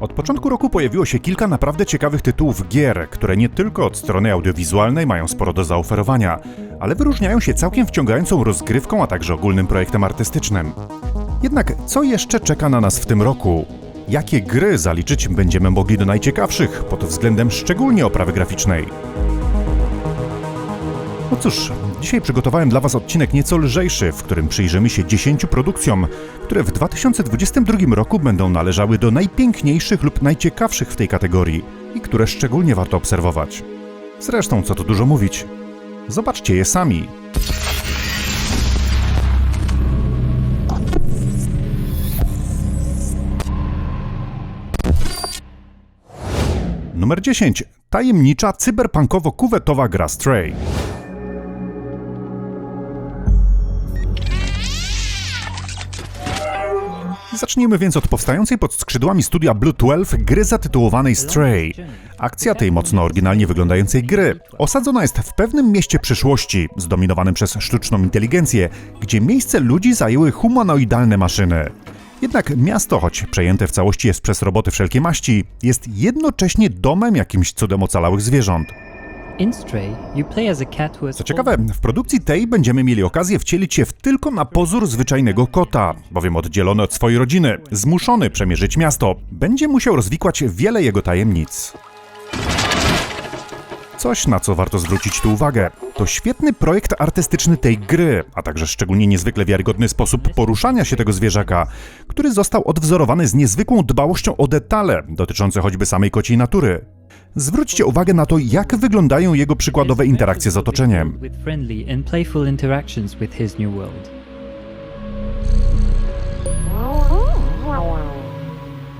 Od początku roku pojawiło się kilka naprawdę ciekawych tytułów gier, które nie tylko od strony audiowizualnej mają sporo do zaoferowania, ale wyróżniają się całkiem wciągającą rozgrywką, a także ogólnym projektem artystycznym. Jednak co jeszcze czeka na nas w tym roku? Jakie gry zaliczyć będziemy mogli do najciekawszych pod względem szczególnie oprawy graficznej? No cóż, dzisiaj przygotowałem dla Was odcinek nieco lżejszy, w którym przyjrzymy się 10 produkcjom, które w 2022 roku będą należały do najpiękniejszych lub najciekawszych w tej kategorii i które szczególnie warto obserwować. Zresztą, co tu dużo mówić, zobaczcie je sami. Numer 10. Tajemnicza cyberpunkowo-kuwetowa gra Stray. Zacznijmy więc od powstającej pod skrzydłami studia Blue 12 gry zatytułowanej Stray. Akcja tej mocno oryginalnie wyglądającej gry osadzona jest w pewnym mieście przyszłości, zdominowanym przez sztuczną inteligencję, gdzie miejsce ludzi zajęły humanoidalne maszyny. Jednak miasto, choć przejęte w całości jest przez roboty wszelkiej maści, jest jednocześnie domem jakimś cudem ocalałych zwierząt. Co ciekawe, w produkcji tej będziemy mieli okazję wcielić się w tylko na pozór zwyczajnego kota, bowiem oddzielony od swojej rodziny, zmuszony przemierzyć miasto, będzie musiał rozwikłać wiele jego tajemnic. Coś, na co warto zwrócić tu uwagę, to świetny projekt artystyczny tej gry, a także szczególnie niezwykle wiarygodny sposób poruszania się tego zwierzaka, który został odwzorowany z niezwykłą dbałością o detale dotyczące choćby samej kociej natury. Zwróćcie uwagę na to, jak wyglądają jego przykładowe interakcje z otoczeniem.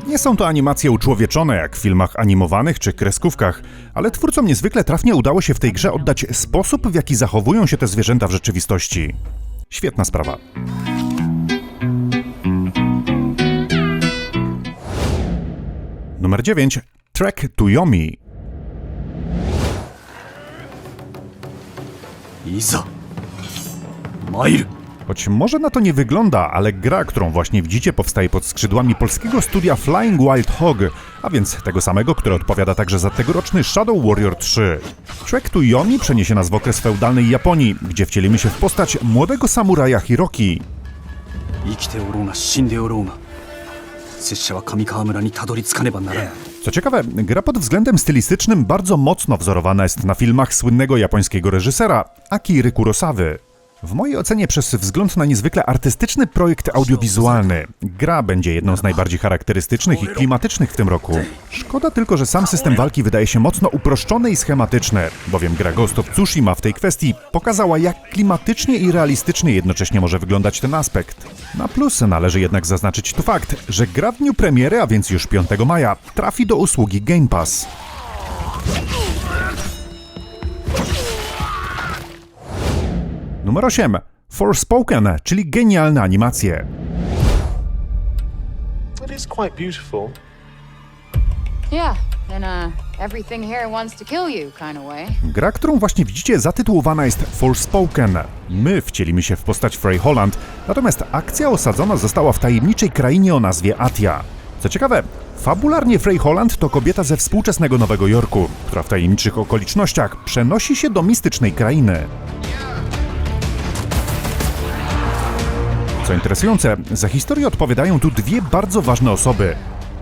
Nie są to animacje uczłowieczone jak w filmach animowanych czy kreskówkach, ale twórcom niezwykle trafnie udało się w tej grze oddać sposób, w jaki zachowują się te zwierzęta w rzeczywistości. Świetna sprawa. Numer 9. Trek to Yomi. いざ参る Choć może na to nie wygląda, ale gra, którą właśnie widzicie, powstaje pod skrzydłami polskiego studia Flying Wild Hog, a więc tego samego, które odpowiada także za tegoroczny Shadow Warrior 3. Trek to Yomi przeniesie nas w okres feudalnej Japonii, gdzie wcielimy się w postać młodego samuraja Hiroki. 生きておろうが死んでおろうが拙者は上川村にたどり着かねばならん co ciekawe, gra pod względem stylistycznym bardzo mocno wzorowana jest na filmach słynnego japońskiego reżysera Akiry Kurosawy. W mojej ocenie przez wzgląd na niezwykle artystyczny projekt audiowizualny, gra będzie jedną z najbardziej charakterystycznych i klimatycznych w tym roku. Szkoda tylko, że sam system walki wydaje się mocno uproszczony i schematyczny, bowiem gra Ghost of Tsushima w tej kwestii pokazała, jak klimatycznie i realistycznie jednocześnie może wyglądać ten aspekt. Na plus należy jednak zaznaczyć tu fakt, że gra w dniu premiery, a więc już 5 maja, trafi do usługi Game Pass. Numer 8. Forspoken, czyli genialne animacje. It is quite beautiful. Yeah, in a everything here wants to kill you kind of way. Gra, którą właśnie widzicie, zatytułowana jest Forspoken. My wcielimy się w postać Frey Holland, natomiast akcja osadzona została w tajemniczej krainie o nazwie Atia. Co ciekawe, fabularnie Frey Holland to kobieta ze współczesnego Nowego Jorku, która w tajemniczych okolicznościach przenosi się do mistycznej krainy. Co interesujące, za historię odpowiadają tu dwie bardzo ważne osoby.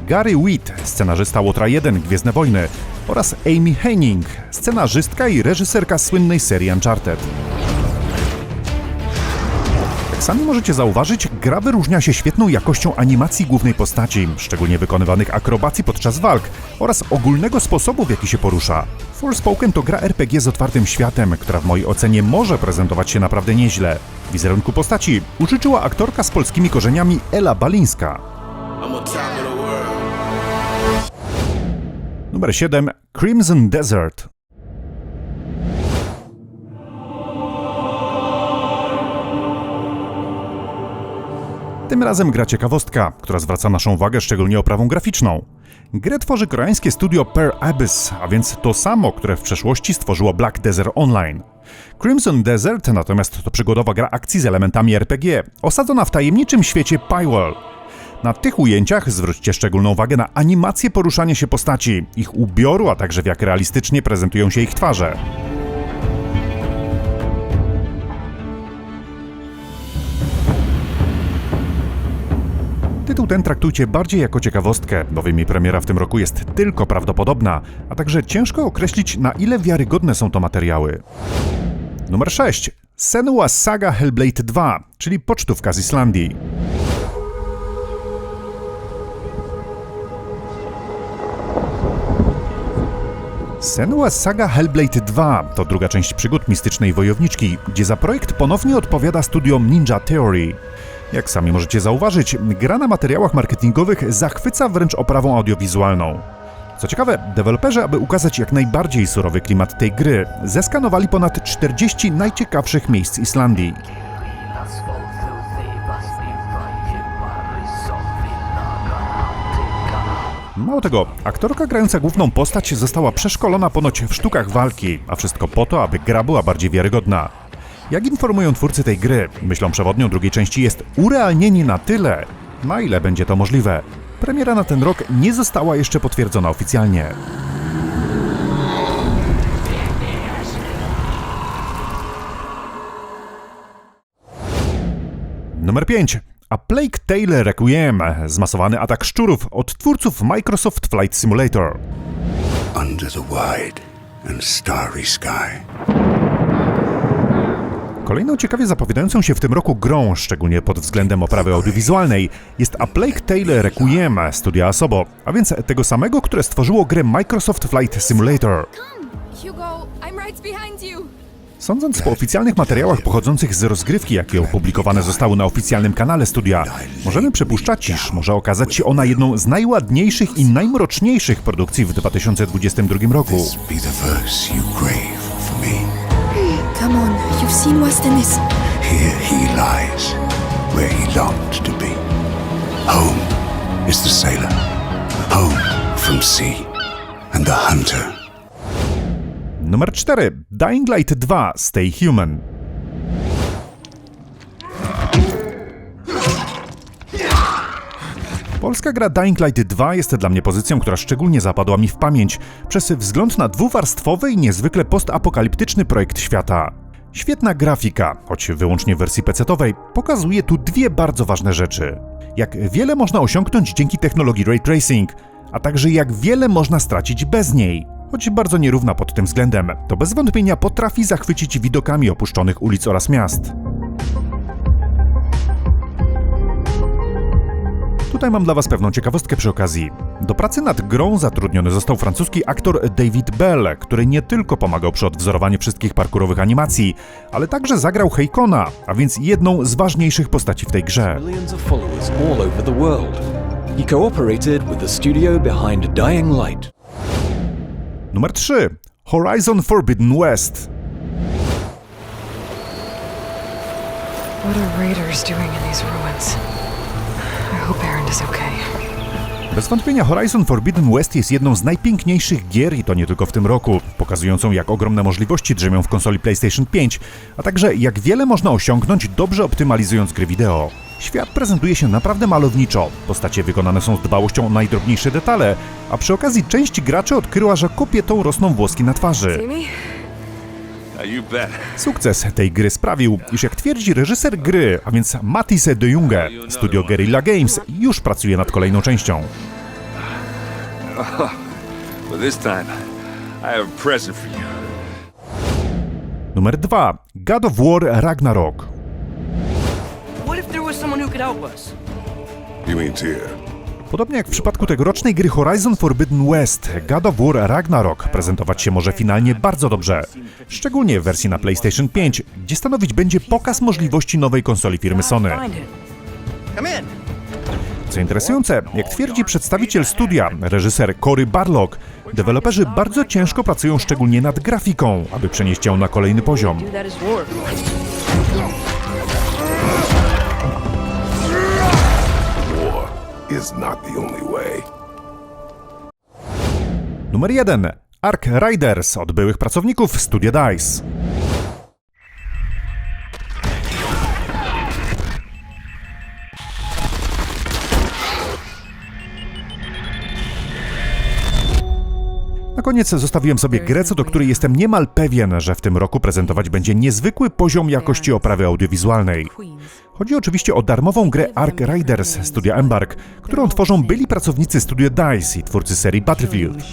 Gary Witt, scenarzysta Łotra 1 Gwiezdne Wojny oraz Amy Henning, scenarzystka i reżyserka słynnej serii Uncharted. Jak sami możecie zauważyć, gra wyróżnia się świetną jakością animacji głównej postaci, szczególnie wykonywanych akrobacji podczas walk oraz ogólnego sposobu, w jaki się porusza. Forspoken to gra RPG z otwartym światem, która w mojej ocenie może prezentować się naprawdę nieźle. Wizerunku postaci użyczyła aktorka z polskimi korzeniami Ela Balińska. Numer 7. Crimson Desert. Tym razem gra ciekawostka, która zwraca naszą uwagę szczególnie oprawą graficzną. Grę tworzy koreańskie studio Per Abyss, a więc to samo, które w przeszłości stworzyło Black Desert Online. Crimson Desert natomiast to przygodowa gra akcji z elementami RPG, osadzona w tajemniczym świecie Pywall. Na tych ujęciach zwróćcie szczególną uwagę na animację poruszania się postaci, ich ubioru, a także w jak realistycznie prezentują się ich twarze. Tytuł ten traktujcie bardziej jako ciekawostkę, bowiem jej premiera w tym roku jest tylko prawdopodobna, a także ciężko określić na ile wiarygodne są to materiały. Numer 6. Senua Saga Hellblade 2, czyli pocztówka z Islandii. Senua Saga Hellblade 2 to druga część przygód mistycznej wojowniczki, gdzie za projekt ponownie odpowiada studio Ninja Theory. Jak sami możecie zauważyć, gra na materiałach marketingowych zachwyca wręcz oprawą audiowizualną. Co ciekawe, deweloperzy, aby ukazać jak najbardziej surowy klimat tej gry, zeskanowali ponad 40 najciekawszych miejsc Islandii. Mało tego, aktorka grająca główną postać została przeszkolona ponoć w sztukach walki, a wszystko po to, aby gra była bardziej wiarygodna. Jak informują twórcy tej gry, myślą przewodnią drugiej części jest urealnienie na tyle, na ile będzie to możliwe. Premiera na ten rok nie została jeszcze potwierdzona oficjalnie. Numer 5. A Plague Tale Requiem. Zmasowany atak szczurów od twórców Microsoft Flight Simulator. under the wide and starry sky. Kolejną ciekawie zapowiadającą się w tym roku grą, szczególnie pod względem oprawy audiowizualnej, jest A Plague Tale Requiem studia Asobo, a więc tego samego, które stworzyło grę Microsoft Flight Simulator. Sądząc po oficjalnych materiałach pochodzących z rozgrywki, jakie opublikowane zostały na oficjalnym kanale studia, możemy przypuszczać, iż może okazać się ona jedną z najładniejszych i najmroczniejszych produkcji w 2022 roku. On, you've seen worse than this. Here he lies, where he longed to be. Home is the sailor, home from sea, and the hunter. Numer 4. Dying Light 2 Stay Human. Polska gra Dying Light 2 jest dla mnie pozycją, która szczególnie zapadła mi w pamięć przez wzgląd na dwuwarstwowy i niezwykle postapokaliptyczny projekt świata. Świetna grafika, choć wyłącznie w wersji PC-owej, pokazuje tu dwie bardzo ważne rzeczy. Jak wiele można osiągnąć dzięki technologii ray tracing, a także jak wiele można stracić bez niej. Choć bardzo nierówna pod tym względem, to bez wątpienia potrafi zachwycić widokami opuszczonych ulic oraz miast. Tutaj mam dla Was pewną ciekawostkę przy okazji. Do pracy nad grą zatrudniony został francuski aktor David Bell, który nie tylko pomagał przy odwzorowaniu wszystkich parkurowych animacji, ale także zagrał Heikona, a więc jedną z ważniejszych postaci w tej grze. Numer 3. Horizon Forbidden West. What are raiders doing in these ruins? I hope is okay. Bez wątpienia Horizon Forbidden West jest jedną z najpiękniejszych gier i to nie tylko w tym roku, pokazującą jak ogromne możliwości drzemią w konsoli PlayStation 5, a także jak wiele można osiągnąć dobrze optymalizując gry wideo. Świat prezentuje się naprawdę malowniczo, postacie wykonane są z dbałością o najdrobniejsze detale, a przy okazji część graczy odkryła, że kobietą rosną włoski na twarzy. Me? Sukces tej gry sprawił, iż jak twierdzi reżyser gry, a więc Matisse de Junge, studio Guerrilla Games już pracuje nad kolejną częścią. You. Numer 2. God of War Ragnarok. What if there was someone who could help us? You mean Tyr? Podobnie jak w przypadku tegorocznej gry Horizon Forbidden West, God of War Ragnarok prezentować się może finalnie bardzo dobrze. Szczególnie w wersji na PlayStation 5, gdzie stanowić będzie pokaz możliwości nowej konsoli firmy Sony. Co interesujące, jak twierdzi przedstawiciel studia, reżyser Cory Barlog, deweloperzy bardzo ciężko pracują szczególnie nad grafiką, aby przenieść ją na kolejny poziom. is not the only way. Numer 1. Ark Riders od byłych pracowników studia DICE. Na koniec zostawiłem sobie grę, co do której jestem niemal pewien, że w tym roku prezentować będzie niezwykły poziom jakości oprawy audiowizualnej. Chodzi oczywiście o darmową grę Ark Riders studia Embark, którą tworzą byli pracownicy studia DICE i twórcy serii Battlefield.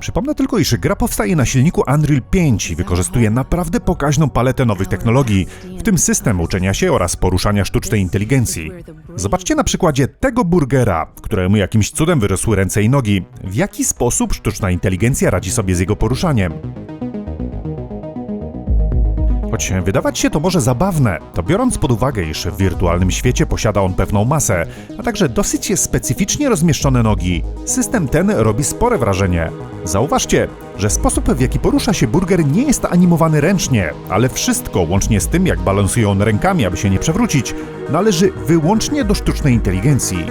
Przypomnę tylko, iż gra powstaje na silniku Unreal 5 i wykorzystuje naprawdę pokaźną paletę nowych technologii, w tym system uczenia się oraz poruszania sztucznej inteligencji. Zobaczcie na przykładzie tego burgera, któremu jakimś cudem wyrosły ręce i nogi, w jaki sposób sztuczna inteligencja radzi sobie z jego poruszaniem. Choć wydawać się to może zabawne, to biorąc pod uwagę, iż w wirtualnym świecie posiada on pewną masę, a także dosyć specyficznie rozmieszczone nogi, system ten robi spore wrażenie. Zauważcie, że sposób w jaki porusza się burger nie jest animowany ręcznie, ale wszystko, łącznie z tym jak balansuje on rękami, aby się nie przewrócić, należy wyłącznie do sztucznej inteligencji.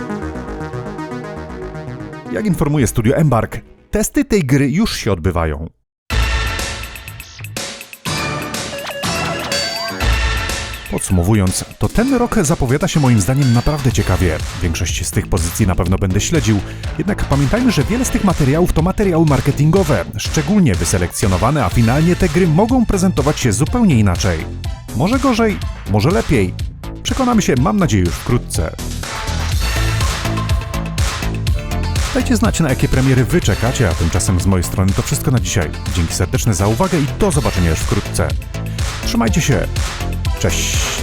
Jak informuje studio Embark, testy tej gry już się odbywają. Podsumowując, to ten rok zapowiada się moim zdaniem naprawdę ciekawie. Większość z tych pozycji na pewno będę śledził, jednak pamiętajmy, że wiele z tych materiałów to materiały marketingowe, szczególnie wyselekcjonowane, a finalnie te gry mogą prezentować się zupełnie inaczej. Może gorzej, może lepiej. Przekonamy się, mam nadzieję, już wkrótce. Dajcie znać, na jakie premiery wy czekacie, a tymczasem z mojej strony to wszystko na dzisiaj. Dzięki serdeczne za uwagę i do zobaczenia już wkrótce. Trzymajcie się. Cześć.